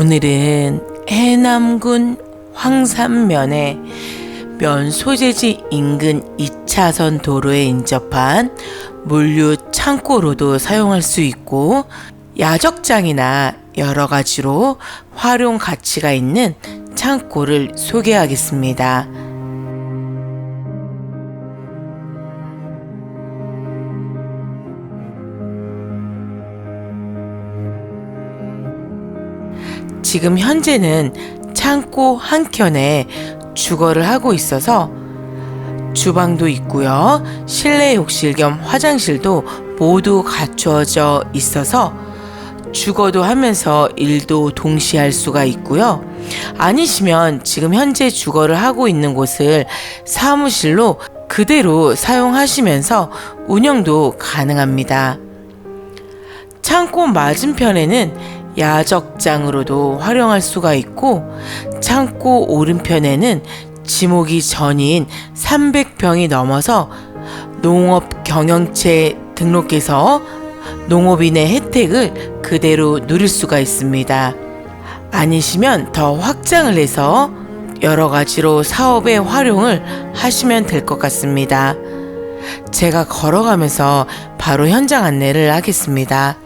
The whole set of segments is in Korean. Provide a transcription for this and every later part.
오늘은 해남군 황산면에 면 소재지 인근 2차선 도로에 인접한 물류 창고로도 사용할 수 있고 야적장이나 여러 가지로 활용 가치가 있는 창고를 소개하겠습니다. 지금 현재는 창고 한켠에 주거를 하고 있어서 주방도 있고요. 실내 욕실 겸 화장실도 모두 갖추어져 있어서 주거도 하면서 일도 동시에 할 수가 있고요. 아니시면 지금 현재 주거를 하고 있는 곳을 사무실로 그대로 사용하시면서 운영도 가능합니다. 창고 맞은편에는 야적장으로도 활용할 수가 있고 창고 오른편에는 지목이 전인 300평이 넘어서 농업 경영체 등록해서 농업인의 혜택을 그대로 누릴 수가 있습니다. 아니시면 더 확장을 해서 여러 가지로 사업에 활용을 하시면 될 것 같습니다. 제가 걸어가면서 바로 현장 안내를 하겠습니다.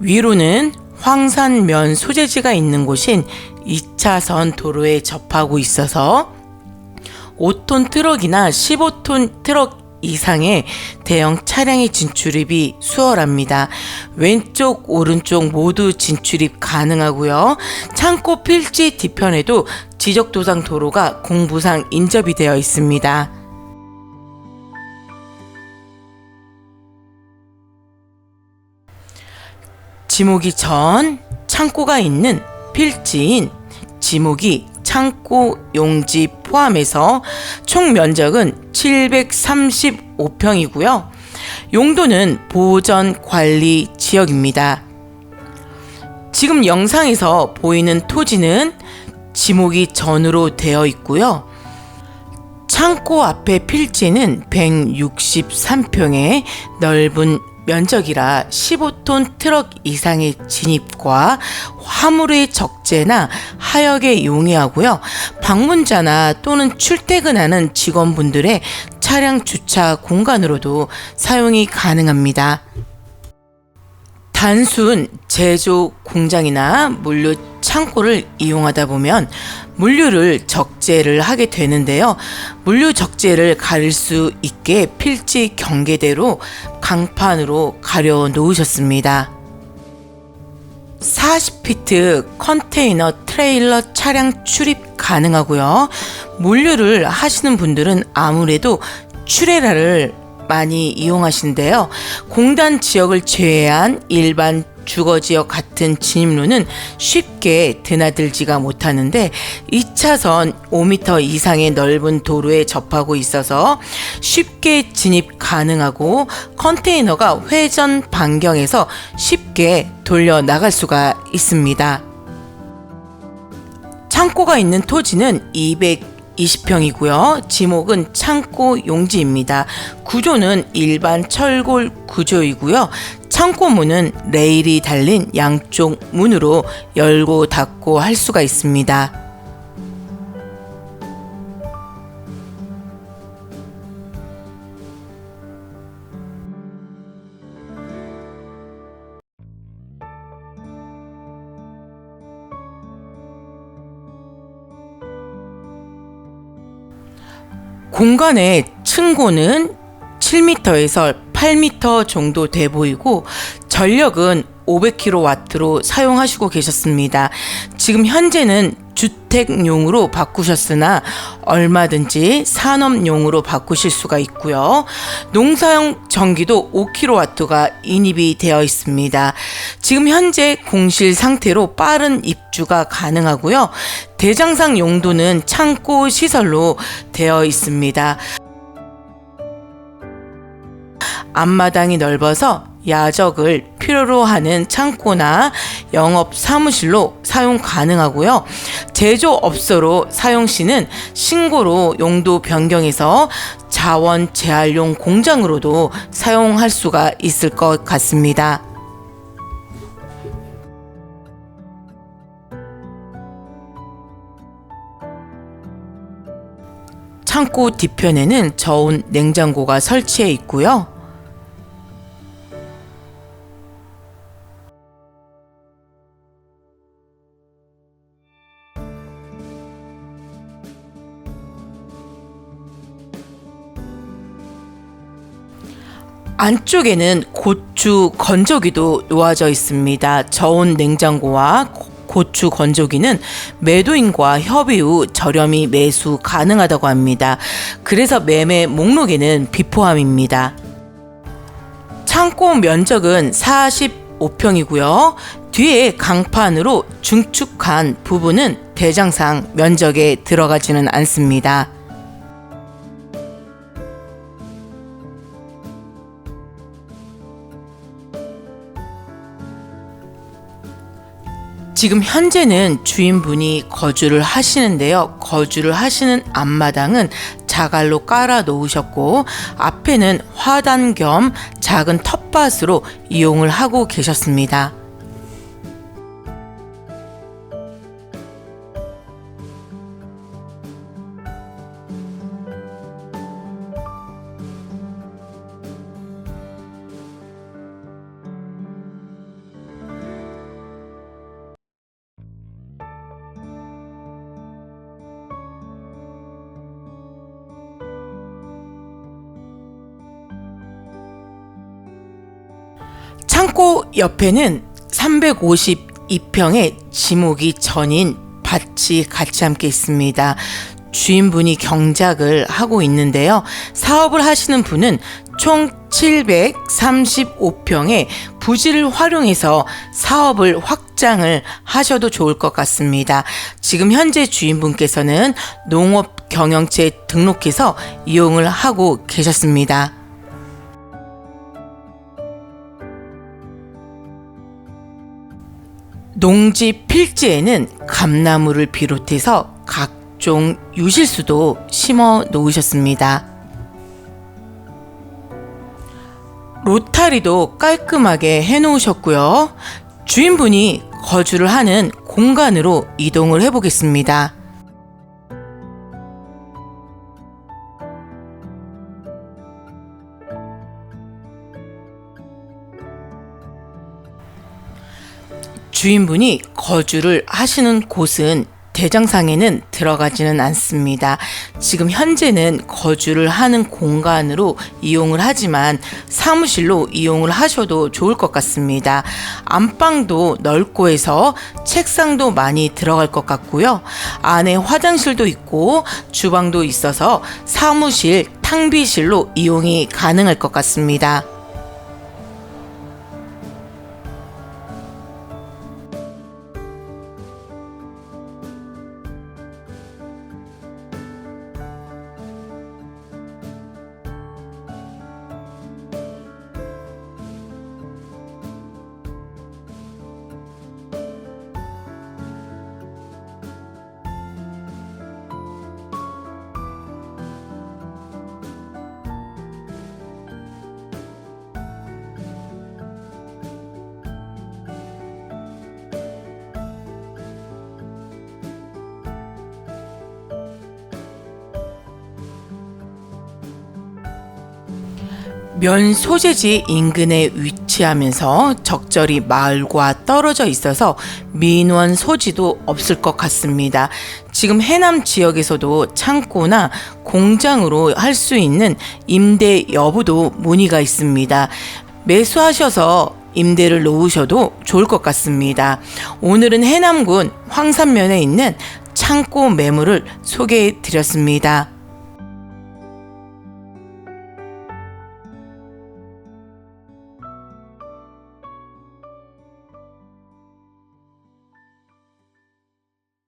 위로는 황산면 소재지가 있는 곳인 2차선 도로에 접하고 있어서 5톤 트럭이나 15톤 트럭 이상의 대형 차량의 진출입이 수월합니다. 왼쪽, 오른쪽 모두 진출입 가능하고요. 창고 필지 뒤편에도 지적도상 도로가 공부상 인접이 되어 있습니다. 지목이 전 창고가 있는 필지인 지목이 창고 용지 포함해서 총 면적은 735평이고요. 용도는 보전 관리 지역입니다. 지금 영상에서 보이는 토지는 지목이 전으로 되어 있고요. 창고 앞에 필지는 163평의 넓은 면적이라 15톤 트럭 이상의 진입과 화물의 적재나 하역에 용이하고요. 방문자나 또는 출퇴근하는 직원분들의 차량 주차 공간으로도 사용이 가능합니다. 단순 제조 공장이나 물류 창고를 이용하다 보면 물류를 적재를 하게 되는데요. 물류 적재를 가릴 수 있게 필지 경계대로 강판으로 가려 놓으셨습니다. 40피트 컨테이너 트레일러 차량 출입 가능하고요. 물류를 하시는 분들은 아무래도 출애라를 많이 이용하신데요. 공단 지역을 제외한 일반 주거 지역 같은 진입로는 쉽게 드나들지가 못하는데 2차선 5m 이상의 넓은 도로에 접하고 있어서 쉽게 진입 가능하고 컨테이너가 회전 반경에서 쉽게 돌려 나갈 수가 있습니다. 창고가 있는 토지는 200 20평이고요. 지목은 창고 용지입니다. 구조는 일반 철골 구조이고요. 창고 문은 레일이 달린 양쪽 문으로 열고 닫고 할 수가 있습니다. 공간의 층고는 7m에서 8m 정도 돼 보이고 전력은 500kW로 사용하시고 계셨습니다. 지금 현재는 주택용으로 바꾸셨으나 얼마든지 산업용으로 바꾸실 수가 있고요. 농사용 전기도 5kW가 인입이 되어 있습니다. 지금 현재 공실 상태로 빠른 입주가 가능하고요. 대장상 용도는 창고 시설로 되어 있습니다. 앞마당이 넓어서 야적을 필요로 하는 창고나 영업 사무실로 사용 가능하고요. 제조업소로 사용 시는 신고로 용도 변경해서 자원 재활용 공장으로도 사용할 수가 있을 것 같습니다. 창고 뒤편에는 저온 냉장고가 설치해 있고요. 안쪽에는 고추 건조기도 놓아져 있습니다. 저온 냉장고와 고- 고추 건조기는 매도인과 협의 후 저렴이 매수 가능하다고 합니다. 그래서 매매 목록에는 비포함입니다. 창고 면적은 45평이고요. 뒤에 강판으로 중축한 부분은 대장상 면적에 들어가지는 않습니다. 지금 현재는 주인분이 거주를 하시는데요. 거주를 하시는 앞마당은 자갈로 깔아 놓으셨고 앞에는 화단 겸 작은 텃밭으로 이용을 하고 계셨습니다. 창고 옆에는 352평의 지목이 전인 밭이 같이 함께 있습니다. 주인분이 경작을 하고 있는데요. 사업을 하시는 분은 총 735평의 부지를 활용해서 사업을 확장을 하셔도 좋을 것 같습니다. 지금 현재 주인분께서는 농업 경영체 등록해서 이용을 하고 계셨습니다. 농지 필지에는 감나무를 비롯해서 각종 유실수도 심어 놓으셨습니다. 로타리도 깔끔하게 해 놓으셨고요. 주인분이 거주를 하는 공간으로 이동을 해 보겠습니다. 주인분이 거주를 하시는 곳은 대장상에는 들어가지는 않습니다. 지금 현재는 거주를 하는 공간으로 이용을 하지만 사무실로 이용을 하셔도 좋을 것 같습니다. 안방도 넓고 해서 책상도 많이 들어갈 것 같고요. 안에 화장실도 있고 주방도 있어서 사무실 탕비실로 이용이 가능할 것 같습니다. 면 소재지 인근에 위치하면서 적절히 마을과 떨어져 있어서 민원 소지도 없을 것 같습니다. 지금 해남 지역에서도 창고나 공장으로 할 수 있는 임대 여부도 문의가 있습니다. 매수하셔서 임대를 놓으셔도 좋을 것 같습니다. 오늘은 해남군 황산면에 있는 창고 매물을 소개해 드렸습니다.